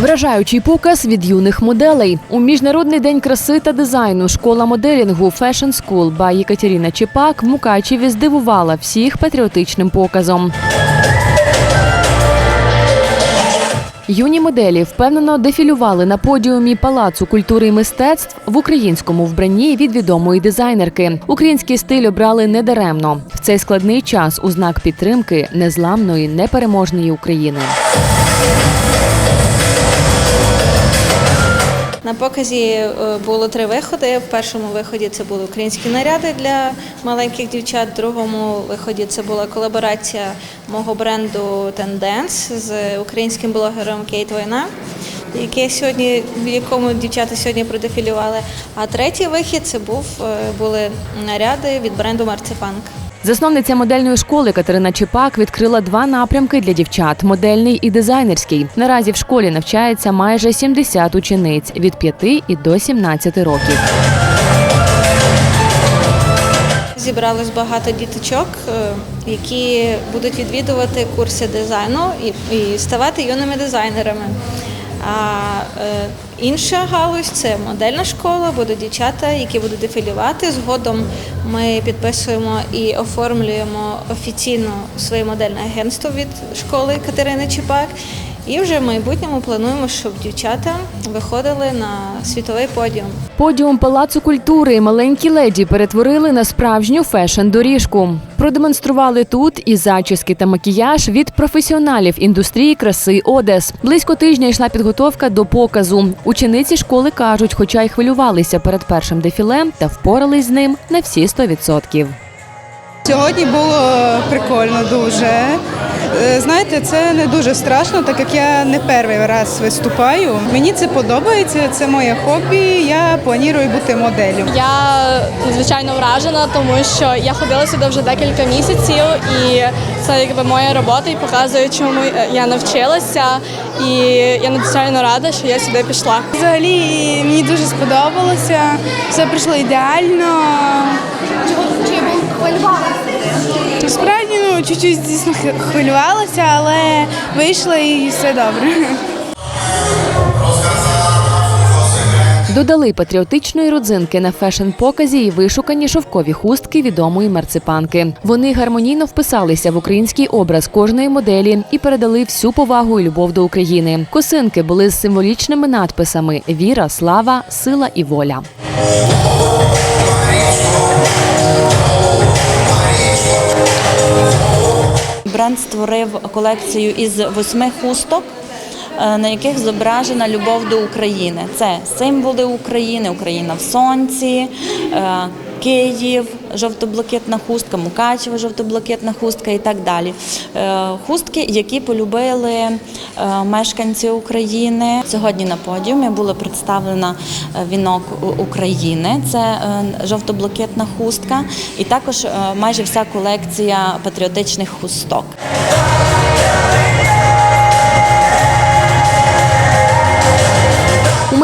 Вражаючий показ від юних моделей у міжнародний день краси та дизайну школа моделінгу Fashion School by Екатерина Чепак в Мукачеві здивувала всіх патріотичним показом. Юні моделі впевнено дефілювали на подіумі Палацу культури і мистецтв в українському вбранні від відомої дизайнерки. Український стиль обрали недаремно в цей складний час у знак підтримки незламної непереможної України. На показі е, було три виходи. В першому виході це були українські наряди для маленьких дівчат. В другому виході це була колаборація мого бренду Тенденс з українським блогером Кейт Война, яке сьогодні, в якому дівчата сьогодні продефілювали. А третій вихід це був е, були наряди від бренду Марципанк. Засновниця модельної школи Катерина Чепак відкрила два напрямки для дівчат модельний і дизайнерський. Наразі в школі навчається майже 70 учениць від 5 і до 17 років. Зібралось багато діточок, е, які будуть відвідувати курси дизайну і, і ставати юними дизайнерами. А е, інша галузь це модельна школа, будуть дівчата, які будуть дефілювати. Згодом ми підписуємо і оформлюємо офіційно своє модельне агентство від школи Катерини Чепак. І вже в майбутньому плануємо, щоб дівчата виходили на світовий подіум. Подіум Палацу культури маленькі леді перетворили на справжню фешн-доріжку. Продемонстрували тут і зачіски та макіяж від професіоналів індустрії краси Одес. Близько тижня йшла підготовка до показу. Учениці школи кажуть, хоча й хвилювалися перед першим дефілем, та впорались з ним на всі 100%. Сьогодні було прикольно дуже. Е, Знаєте, це не дуже страшно, так як я не перший раз виступаю. Мені це подобається, це моє хобі. Я планую бути моделлю. Я надзвичайно вражена, тому що я ходила сюди вже декілька місяців, і це якби моя робота і показує, чому я навчилася. І я надзвичайно рада, що я сюди пішла. Взагалі мені дуже сподобалося, все пройшло ідеально. Чого Справді, ну, чуть-чуть хи- хвилювалася, але вийшло і все добре. Додали патріотичної родзинки на фешн-показі і вишукані шовкові хустки відомої марципанки. Вони гармонійно вписалися в український образ кожної моделі і передали всю повагу і любов до України. Косинки були з символічними надписами Віра, слава, сила і воля. Бренд створив колекцію із восьми хусток, е, на яких зображена любов до України. Це символи України, Україна в сонці, е, Київ, жовто-блакитна хустка, Мукачево, жовто-блакитна хустка і так далі. Е, Хустки, які полюбили е, мешканці України. Сьогодні на подіумі була представлена е, вінок України. Це жовто-блакитна хустка, і також майже вся колекція патріотичних хусток.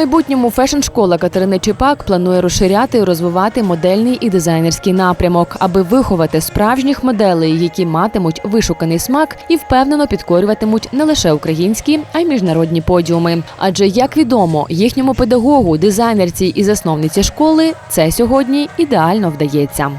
Майбутньому фешн-школа Катерини Чепак планує розширяти і розвивати модельний і дизайнерський напрямок, аби виховати справжніх моделей, які матимуть вишуканий смак і впевнено підкорюватимуть не лише українські, а й міжнародні подіуми. Адже як відомо, їхньому педагогу, дизайнерці і засновниці школи це сьогодні ідеально вдається.